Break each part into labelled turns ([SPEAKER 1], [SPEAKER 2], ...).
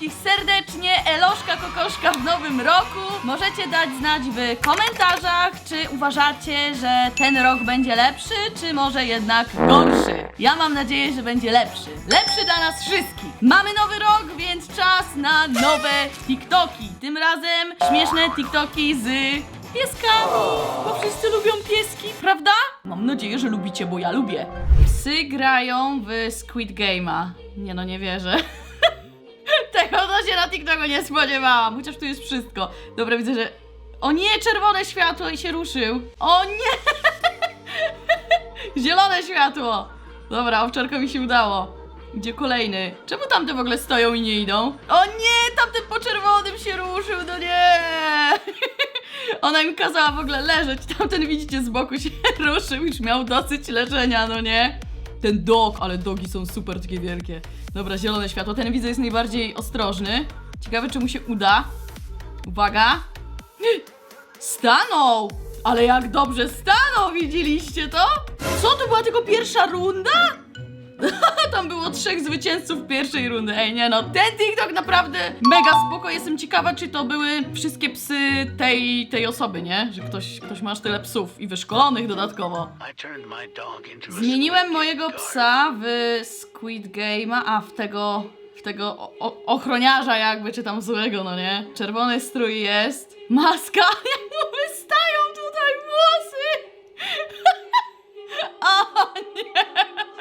[SPEAKER 1] wszystkich serdecznie. Eloszka Kokoszka w nowym roku. Możecie dać znać w komentarzach, czy uważacie, że ten rok będzie lepszy, czy może jednak gorszy. Ja mam nadzieję, że będzie lepszy. Lepszy dla nas wszystkich. Mamy nowy rok, więc czas na nowe TikToki. Tym razem śmieszne TikToki z pieskami, bo wszyscy lubią pieski, prawda? Mam nadzieję, że lubicie, bo ja lubię. Psy grają w Squid Game'a. Nie no, nie wierzę. Się na TikToku nie spodziewałam, chociaż tu jest wszystko. Dobra, widzę, że... O nie, czerwone światło i się ruszył. O nie! Zielone światło! Dobra, owczarkowi się udało. Gdzie kolejny? Czemu tamte w ogóle stoją i nie idą? O nie, tamten po czerwonym się ruszył, no nie! Ona im kazała w ogóle leżeć, tamten widzicie z boku się ruszył, już miał dosyć leżenia, no nie? Ten dog, ale dogi są super takie wielkie. Dobra, zielone światło, ten widzę jest najbardziej ostrożny. Ciekawe czy mu się uda. Uwaga. Stanął! Ale jak dobrze stanął, widzieliście to? Co, to była tylko pierwsza runda? Tam było trzech zwycięzców pierwszej rundy. Ej, nie no, ten TikTok naprawdę mega spoko. Jestem ciekawa, czy to były wszystkie psy tej, tej osoby, nie? Że ktoś, ktoś ma aż tyle psów i wyszkolonych dodatkowo. Zmieniłem mojego psa w Squid Game'a, a w tego, w tego ochroniarza jakby, czy tam złego, no nie? Czerwony strój jest. Maska, jak mu wystają tutaj włosy! o nie!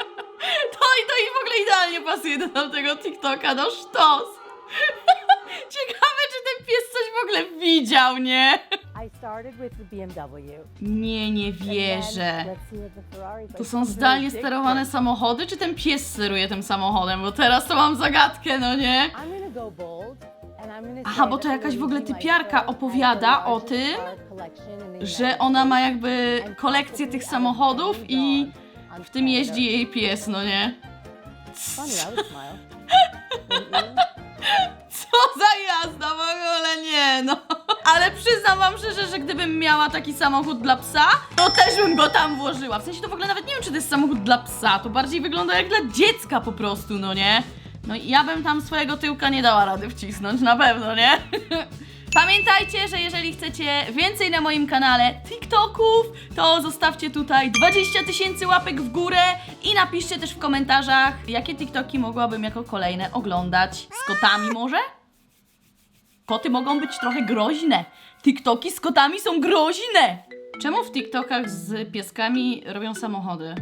[SPEAKER 1] To i to i w ogóle idealnie pasuje do tamtego TikToka, no sztos! Ciekawe, czy ten pies coś w ogóle widział, nie?
[SPEAKER 2] I started with the BMW.
[SPEAKER 1] Nie, nie wierzę.
[SPEAKER 2] let's see what the Ferraris
[SPEAKER 1] To
[SPEAKER 2] like.
[SPEAKER 1] są zdalnie sterowane samochody, czy ten pies steruje tym samochodem? Bo teraz to mam zagadkę, no nie?
[SPEAKER 2] I'm gonna go bold, and I'm gonna
[SPEAKER 1] Aha,
[SPEAKER 2] say
[SPEAKER 1] bo to
[SPEAKER 2] that
[SPEAKER 1] jakaś w ogóle typiarka opowiada o tym, że ona ma jakby kolekcję tych samochodów i w tym jeździ jej pies, no nie? Co za jazda, w ogóle nie, no. Ale przyznam wam szczerze, że gdybym miała taki samochód dla psa, to też bym go tam włożyła. W sensie to w ogóle nawet nie wiem, czy to jest samochód dla psa, to bardziej wygląda jak dla dziecka po prostu, no nie? No i ja bym tam swojego tyłka nie dała rady wcisnąć, na pewno, nie? Pamiętajcie, że jeżeli chcecie więcej na moim kanale TikToków, to zostawcie tutaj 20 tysięcy łapek w górę i napiszcie też w komentarzach, jakie TikToki mogłabym jako kolejne oglądać. Z kotami może? Koty mogą być trochę groźne. TikToki z kotami są groźne. Czemu w TikTokach z pieskami robią samochody?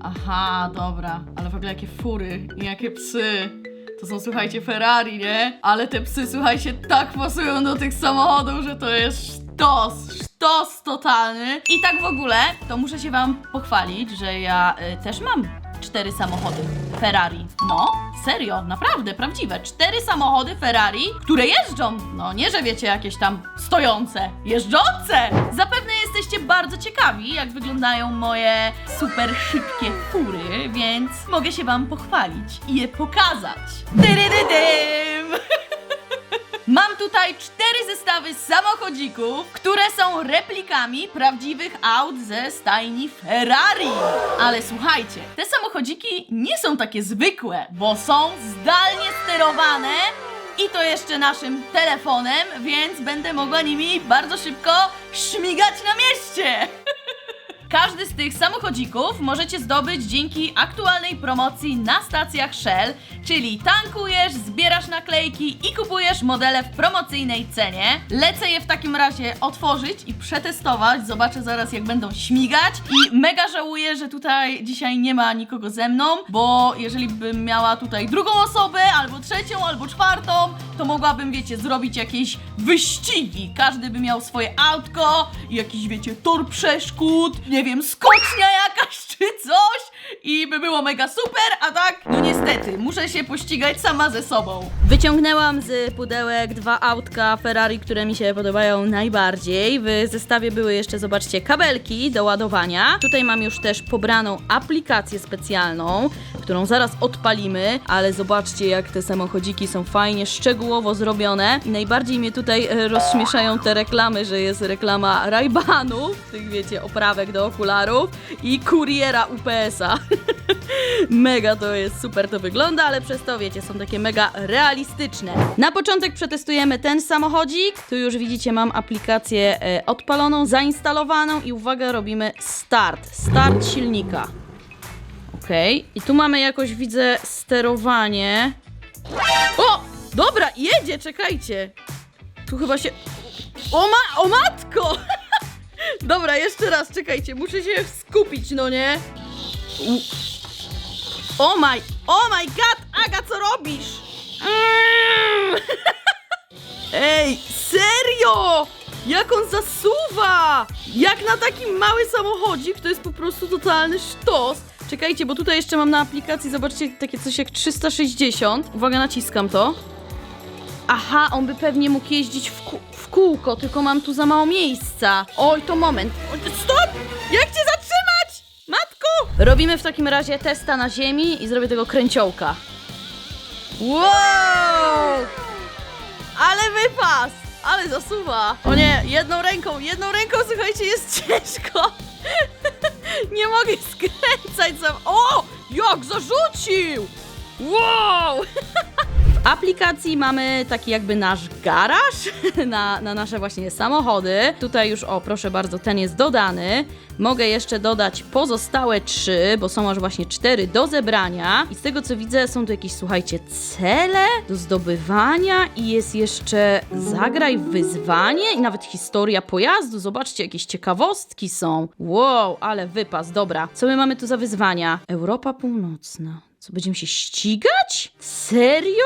[SPEAKER 1] Aha, dobra, ale w ogóle jakie fury i jakie psy. To są, słuchajcie, Ferrari, nie? Ale te psy, słuchajcie, tak pasują do tych samochodów, że to jest sztos, sztos totalny. I tak w ogóle, to muszę się wam pochwalić, że ja y, też mam cztery samochody Ferrari. No, serio, naprawdę, prawdziwe. Cztery samochody Ferrari, które jeżdżą. No, nie, że wiecie, jakieś tam stojące, jeżdżące. Zapewne jesteście bardzo ciekawi, jak wyglądają moje super szybkie fury, więc mogę się wam pochwalić i je pokazać. Dyrydydym! Mam tutaj cztery zestawy samochodzików, które są replikami prawdziwych aut ze stajni Ferrari. Ale słuchajcie, te samochodziki nie są takie zwykłe, bo są zdalnie sterowane i to jeszcze naszym telefonem, więc będę mogła nimi bardzo szybko śmigać na mieście. Każdy z tych samochodzików możecie zdobyć dzięki aktualnej promocji na stacjach Shell, czyli tankujesz, zbierasz naklejki i kupujesz modele w promocyjnej cenie. Lecę je w takim razie otworzyć i przetestować, zobaczę zaraz jak będą śmigać i mega żałuję, że tutaj dzisiaj nie ma nikogo ze mną, bo jeżeli bym miała tutaj drugą osobę, albo trzecią, albo czwartą, to mogłabym, wiecie, zrobić jakieś wyścigi. Każdy by miał swoje autko, i jakiś, wiecie, tor przeszkód, nie wiem, skocznia jakaś czy coś i by było mega super, a tak, no niestety, muszę się pościgać sama ze sobą. Wyciągnęłam z pudełek dwa autka Ferrari, które mi się podobają najbardziej. W zestawie były jeszcze, zobaczcie, kabelki do ładowania. Tutaj mam już też pobraną aplikację specjalną, którą zaraz odpalimy, ale zobaczcie, jak te samochodziki są fajnie, szczegółowo zrobione. Najbardziej mnie tutaj e, rozśmieszają te reklamy, że jest reklama Ray-Banów, tych wiecie, oprawek do okularów i kuriera UPS-a. Mega to jest super, to wygląda, ale przez to wiecie, są takie mega realistyczne. Na początek przetestujemy ten samochodzik. Tu już widzicie, mam aplikację e, odpaloną, zainstalowaną i uwaga, robimy start. Start silnika. Okej, i tu mamy jakoś, widzę, sterowanie. O! Dobra, jedzie, czekajcie. Tu chyba się... O, ma... o matko! Dobra, jeszcze raz, czekajcie, muszę się skupić, no nie? U... Oh my, oh my god, Aga, co robisz? Mm. Ej, serio? Jak on zasuwa? Jak na takim mały samochodzik, to jest po prostu totalny sztos. Czekajcie, bo tutaj jeszcze mam na aplikacji, zobaczcie, takie coś jak 360. Uwaga, naciskam to. Aha, on by pewnie mógł jeździć w, w kółko, tylko mam tu za mało miejsca. Oj, to moment. Stop! Jak cię zatrzymać? Matko! Robimy w takim razie testa na ziemi i zrobię tego kręciołka. Wow! Ale wypas! Ale zasuwa! O nie, jedną ręką, jedną ręką, słuchajcie, jest ciężko! nie mogę skręcać sam. O! Jak zarzucił! Wow! Aplikacji mamy taki jakby nasz garaż na, na nasze właśnie samochody. Tutaj już, o proszę bardzo, ten jest dodany. Mogę jeszcze dodać pozostałe trzy, bo są aż właśnie cztery do zebrania. I z tego co widzę, są tu jakieś, słuchajcie, cele do zdobywania i jest jeszcze zagraj wyzwanie i nawet historia pojazdu. Zobaczcie, jakieś ciekawostki są. Wow, ale wypas, dobra. Co my mamy tu za wyzwania? Europa Północna. Co, będziemy się ścigać? Serio?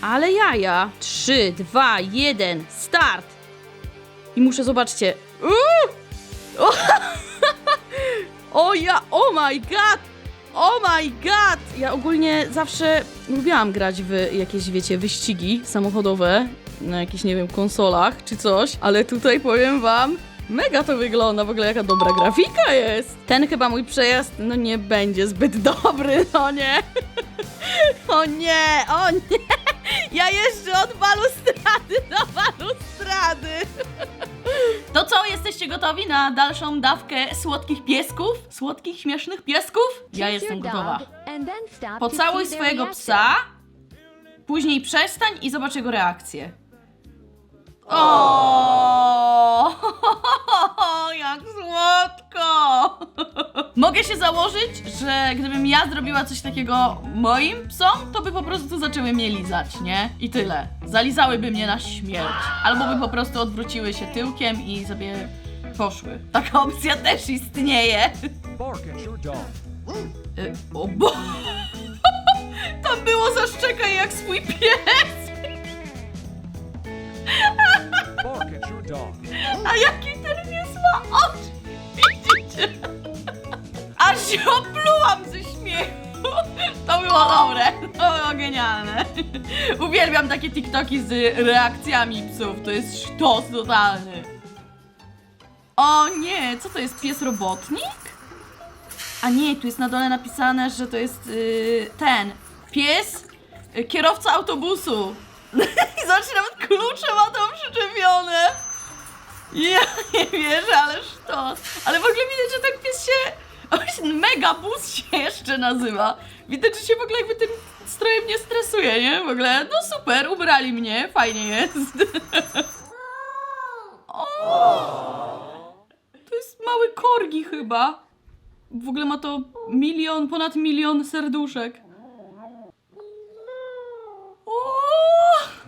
[SPEAKER 1] Ale jaja. 3, 2, 1, start! I muszę, zobaczcie. Uuu! O, o ja, oh my god! Oh my god! Ja ogólnie zawsze lubiłam grać w jakieś, wiecie, wyścigi samochodowe na jakichś, nie wiem, konsolach czy coś, ale tutaj powiem wam, mega to wygląda, w ogóle jaka dobra grafika jest. Ten chyba mój przejazd, no nie będzie zbyt dobry, no nie. O nie, o nie! Ja jeżdżę od balustrady do balustrady! To co, jesteście gotowi na dalszą dawkę słodkich piesków? Słodkich, śmiesznych piesków? Ja jestem gotowa. Pocałuj swojego psa, później przestań i zobacz jego reakcję. O, jak słodko! Mogę się założyć, że gdybym ja zrobiła coś takiego moim psom, to by po prostu zaczęły mnie lizać, nie? I tyle. Zalizałyby mnie na śmierć. Albo by po prostu odwróciły się tyłkiem i sobie poszły. Taka opcja też istnieje. Y, O bo... Tam było zaszczekaj jak swój pies! A jaki ten pies ma oczy! Widzicie? Aż się oplułam ze śmiechu! To było dobre, to było genialne. Uwielbiam takie TikToki z reakcjami psów, to jest sztos totalny. O nie, co to jest, pies robotnik? A nie, tu jest na dole napisane, że to jest yy, ten pies, y, kierowca autobusu. I zobaczcie, nawet klucze ma tam przyczepione. Ja nie wierzę, ale sztos. Ale w ogóle widać, że ten pies się... O, Megabus się jeszcze nazywa. Widać, że się w ogóle jakby tym strojem nie stresuje, nie? W ogóle, no super, ubrali mnie, fajnie jest. O! To jest mały korgi chyba. W ogóle ma to milion, ponad milion serduszek.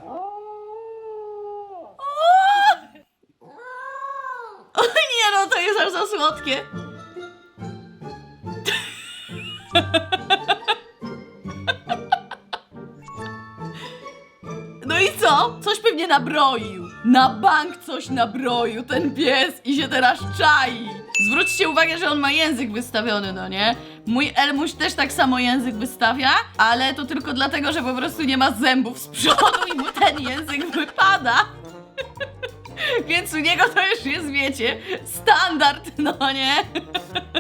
[SPEAKER 1] O! Nie no, to jest aż za słodkie. No i co? Coś pewnie nabroił. Na bank coś nabroił ten pies i się teraz czai. Zwróćcie uwagę, że on ma język wystawiony, no nie? Mój Elmuś też tak samo język wystawia, ale to tylko dlatego, że po prostu nie ma zębów z przodu i mu ten język wypada. Więc u niego to już jest, wiecie, standard, no nie?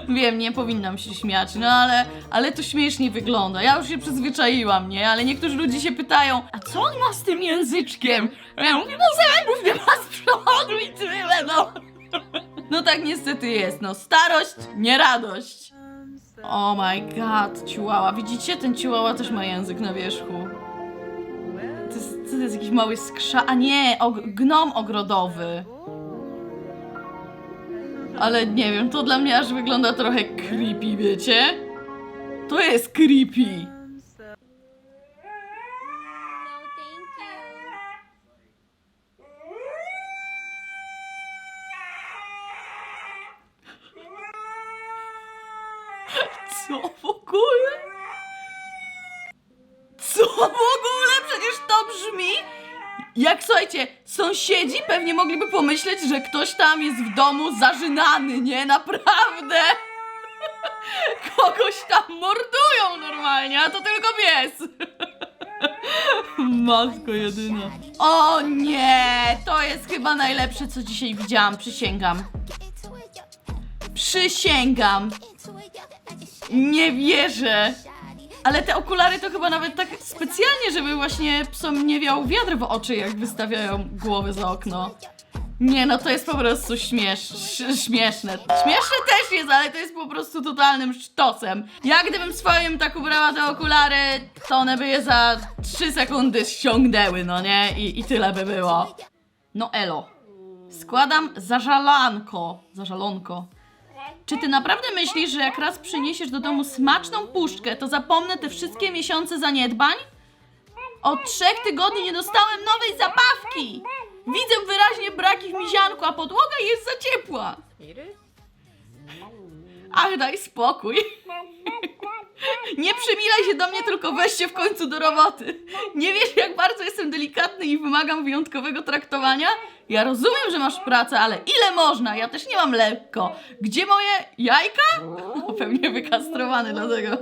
[SPEAKER 1] Wiem, nie powinnam się śmiać, no ale, ale to śmiesznie wygląda. Ja już się przyzwyczaiłam, nie? Ale niektórzy ludzie się pytają, a co on ma z tym języczkiem? Ja mówię, no zębów nie ma z przodu i tyle, no. No tak niestety jest, no starość, nie radość. Oh my god, ciułała. Widzicie? Ten ciułała też ma język na wierzchu. To jest, to jest jakiś mały skrza... A nie, og gnom ogrodowy. Ale nie wiem, to dla mnie aż wygląda trochę creepy, wiecie? To jest creepy.
[SPEAKER 3] No, thank you.
[SPEAKER 1] Co w ogóle? Co w ogóle? Przecież to brzmi jak, słuchajcie, sąsiedzi pewnie mogliby pomyśleć, że ktoś tam jest w domu zażynany, nie? Naprawdę! Kogoś tam mordują normalnie, a to tylko pies! Matko jedyna. O nie! To jest chyba najlepsze, co dzisiaj widziałam, przysięgam. Przysięgam. Nie wierzę. Ale te okulary to chyba nawet tak specjalnie, żeby właśnie psom nie wiał wiatr w oczy, jak wystawiają głowy za okno. Nie no, to jest po prostu śmiesz, sz- śmieszne. Śmieszne też jest, ale to jest po prostu totalnym sztosem. Ja gdybym swoim tak ubrała te okulary, to one by je za 3 sekundy ściągnęły, no nie? I, i tyle by było. No elo. Składam zażalanko. Zażalonko. Czy ty naprawdę myślisz, że jak raz przyniesiesz do domu smaczną puszczkę, to zapomnę te wszystkie miesiące zaniedbań? Od trzech tygodni nie dostałem nowej zabawki! Widzę wyraźnie braki w mizianku, a podłoga jest za ciepła. Ach, daj spokój. Nie przymilaj się do mnie, tylko weź się w końcu do roboty. Nie wiesz, jak bardzo jestem delikatny i wymagam wyjątkowego traktowania? Ja rozumiem, że masz pracę, ale ile można? Ja też nie mam lekko. Gdzie moje jajka? O, pewnie wykastrowany dlatego.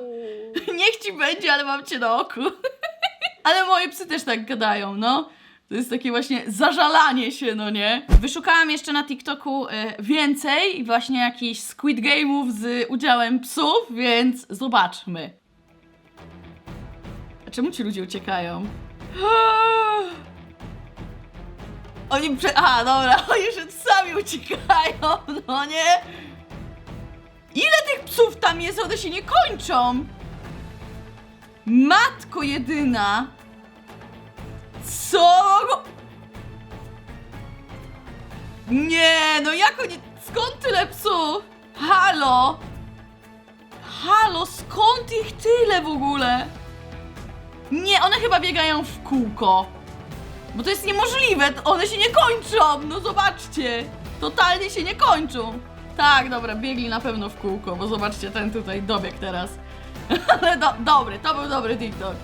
[SPEAKER 1] Niech ci będzie, ale mam cię na oku. Ale moje psy też tak gadają, no. To jest takie właśnie zażalanie się, no nie? Wyszukałam jeszcze na TikToku e, więcej właśnie jakichś Squid Game'ów z udziałem psów, więc zobaczmy. A czemu ci ludzie uciekają? Oni prze... Aha, dobra, oni już sami uciekają, no nie? Ile tych psów tam jest? One się nie kończą! Matko jedyna! Co? Nie, no jak oni... Skąd tyle psów? Halo? Halo, skąd ich tyle w ogóle? Nie, one chyba biegają w kółko. Bo to jest niemożliwe, one się nie kończą, no zobaczcie. Totalnie się nie kończą. Tak, dobra, biegli na pewno w kółko, bo zobaczcie, ten tutaj dobieg teraz. Ale do, dobry, to był dobry TikTok.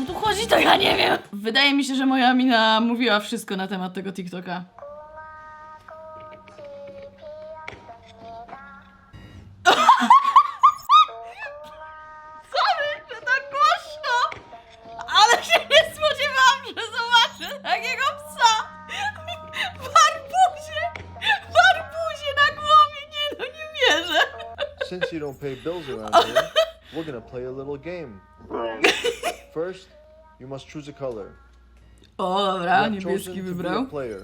[SPEAKER 1] Co tu chodzi, to ja nie wiem. Wydaje mi się, że moja mina mówiła wszystko na temat tego TikToka. Sorry, że tak głośno, ale się nie spodziewałam, że zobaczę takiego psa w arbuzie, w arbuzie na głowie. Nie no, nie wierzę.
[SPEAKER 4] Since you don't pay bills around here, we're gonna play a little game. First, you must choose a color.
[SPEAKER 1] O,
[SPEAKER 4] You
[SPEAKER 1] dobra, niebieski
[SPEAKER 4] chosen to be a
[SPEAKER 1] wybrał.
[SPEAKER 4] player.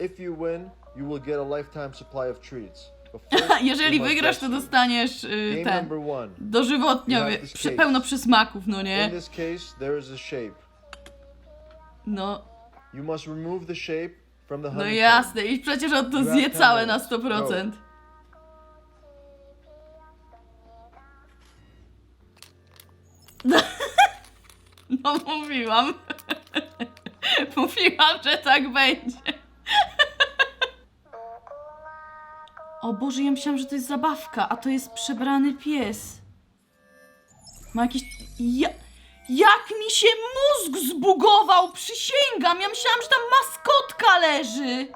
[SPEAKER 4] If you win, you will get a lifetime supply of treats. But first,
[SPEAKER 1] Jeżeli
[SPEAKER 4] you must
[SPEAKER 1] wygrasz, to
[SPEAKER 4] rescue.
[SPEAKER 1] dostaniesz y,
[SPEAKER 4] Game
[SPEAKER 1] ten.
[SPEAKER 4] number one.
[SPEAKER 1] Dożywotniowy,
[SPEAKER 4] You have this
[SPEAKER 1] przy,
[SPEAKER 4] case.
[SPEAKER 1] pełno przysmaków, no
[SPEAKER 4] In
[SPEAKER 1] nie?
[SPEAKER 4] this case, there is a shape.
[SPEAKER 1] No,
[SPEAKER 4] You must remove the shape from the
[SPEAKER 1] no
[SPEAKER 4] honeycomb.
[SPEAKER 1] jasne. I przecież on to zje całe na
[SPEAKER 4] ten
[SPEAKER 1] 100%. No mówiłam. Mówiłam, że tak będzie. O Boże, ja myślałam, że to jest zabawka, a to jest przebrany pies. Ma jakiś... Ja... Jak mi się mózg zbugował, przysięgam! Ja myślałam, że tam maskotka leży.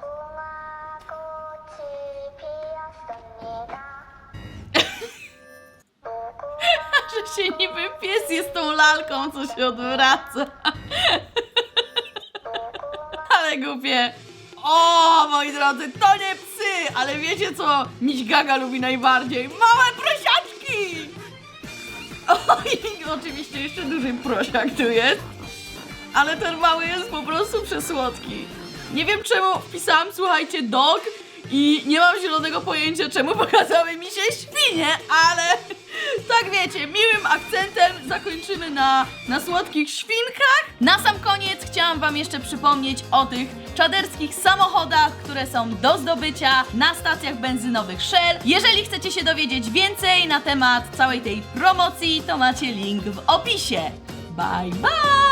[SPEAKER 1] Się niby pies jest tą lalką, co się odwraca. ale głupie. O, moi drodzy, to nie psy, ale wiecie co miś gaga lubi najbardziej? Małe prosiaczki! O, i oczywiście jeszcze duży prosiak tu jest. ale ten mały jest po prostu przesłodki. Nie wiem czemu wpisałam, słuchajcie, dog i nie mam zielonego pojęcia, czemu pokazały mi się świnie, ale tak wiecie, miłym akcentem zakończymy na, na słodkich świnkach. Na sam koniec chciałam wam jeszcze przypomnieć o tych czaderskich samochodach, które są do zdobycia na stacjach benzynowych Shell. Jeżeli chcecie się dowiedzieć więcej na temat całej tej promocji, to macie link w opisie. Bye bye!